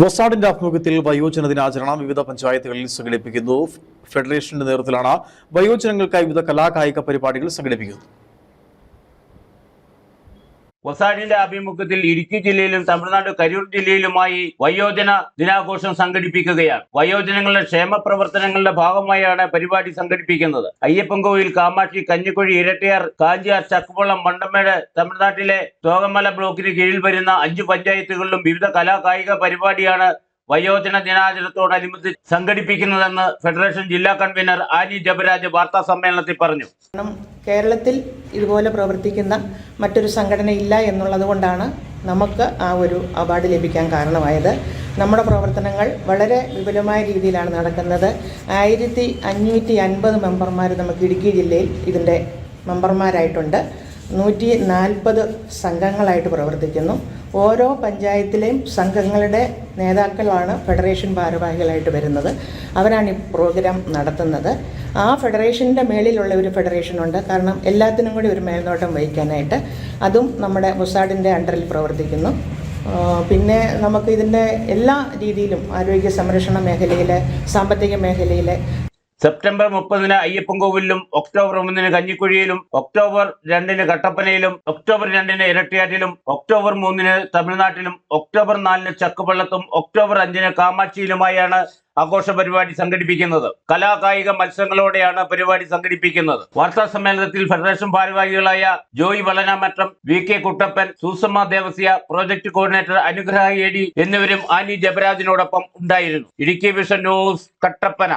വസാഡിന്റെ ആഭിമുഖ്യത്തിൽ വയോജന ദിനാചരണം വിവിധ പഞ്ചായത്തുകളിൽ സംഘടിപ്പിക്കുന്നു. ഫെഡറേഷന്റെ നേതൃത്വത്തിലാണ് വയോജനങ്ങൾക്കായി വിവിധ കലാകായിക പരിപാടികൾ സംഘടിപ്പിക്കുന്നത്. വസാഡിന്റെ ആഭിമുഖ്യത്തിൽ ഇടുക്കി ജില്ലയിലും തമിഴ്നാട് കരൂർ ജില്ലയിലുമായി വയോജന ദിനാഘോഷം സംഘടിപ്പിക്കുകയാണ്. വയോജനങ്ങളുടെ ക്ഷേമ പ്രവർത്തനങ്ങളുടെ ഭാഗമായാണ് പരിപാടി സംഘടിപ്പിക്കുന്നത്. അയ്യപ്പൻകോവിൽ കാമാക്ഷി കഞ്ഞിക്കുഴി ഇരട്ടിയാർ കാഞ്ചിയാർ ചക്കുവള്ളം മണ്ടമേട് തമിഴ്നാട്ടിലെ തോകമല ബ്ലോക്കിന് കീഴിൽ വരുന്ന അഞ്ച് പഞ്ചായത്തുകളിലും വിവിധ കലാകായിക പരിപാടിയാണ് വയോജന ദിനാചരണത്തോടനുബന്ധിച്ച് സംഘടിപ്പിക്കുന്നതെന്ന് ഫെഡറേഷൻ ജില്ലാ കൺവീനർ ആനി ജബരാജ് വാർത്താ സമ്മേളനത്തിൽ പറഞ്ഞു. കേരളത്തിൽ ഇതുപോലെ പ്രവർത്തിക്കുന്ന മറ്റൊരു സംഘടന ഇല്ല എന്നുള്ളത് കൊണ്ടാണ് നമുക്ക് ആ ഒരു അവാർഡ് ലഭിക്കാൻ കാരണമായത്. നമ്മുടെ പ്രവർത്തനങ്ങൾ വളരെ വിപുലമായ രീതിയിലാണ് നടക്കുന്നത്. ആയിരത്തി അഞ്ഞൂറ്റി അൻപത് മെമ്പർമാർ നമുക്ക് ഇടുക്കി ജില്ലയിൽ ഇതിന്റെ മെമ്പർമാരായിട്ടുണ്ട്. നൂറ്റി നാൽപ്പത് സംഘങ്ങളായിട്ട് പ്രവർത്തിക്കുന്നു. ഓരോ പഞ്ചായത്തിലെയും സംഘങ്ങളുടെ നേതാക്കളാണ് ഫെഡറേഷൻ ഭാരവാഹികളായിട്ട് വരുന്നത്. അവരാണ് ഈ പ്രോഗ്രാം നടത്തുന്നത്. ആ ഫെഡറേഷന്റെ മേളിലുള്ള ഒരു ഫെഡറേഷനുണ്ട് കാരണം എല്ലാത്തിനും കൂടി ഒരു മേൽനോട്ടം വഹിക്കാനായിട്ട് അതും നമ്മുടെ മുസാഡിന്റെ അണ്ടറിൽ പ്രവർത്തിക്കുന്നു. പിന്നെ നമുക്ക് ഇതിന്റെ എല്ലാ രീതിയിലും ആരോഗ്യ സംരക്ഷണ മേഖലയിൽ സാമ്പത്തിക മേഖലയിൽ സെപ്റ്റംബർ മുപ്പതിന് അയ്യപ്പൻകോവിലും ഒക്ടോബർ ഒന്നിന് കഞ്ഞിക്കുഴിയിലും ഒക്ടോബർ രണ്ടിന് കട്ടപ്പനയിലും ഒക്ടോബർ രണ്ടിന് ഇരട്ടിയാറ്റിലും ഒക്ടോബർ മൂന്നിന് തമിഴ്നാട്ടിലും ഒക്ടോബർ നാലിന് ചക്കുപള്ളത്തും ഒക്ടോബർ അഞ്ചിന് കാമാക്ഷിയിലുമായാണ് ആഘോഷ പരിപാടി സംഘടിപ്പിക്കുന്നത്. കലാകായിക മത്സരങ്ങളോടെയാണ് പരിപാടി സംഘടിപ്പിക്കുന്നത്. വാർത്താ സമ്മേളനത്തിൽ ഫെഡറേഷൻ ഭാരവാഹികളായ Joy Valanamattam V K Kuttappan Susamma Devasya project coordinator Anugraha A D എന്നിവരും ആനി ജബരാജിനോടൊപ്പം ഉണ്ടായിരുന്നു. Idukki vision news Kattappana.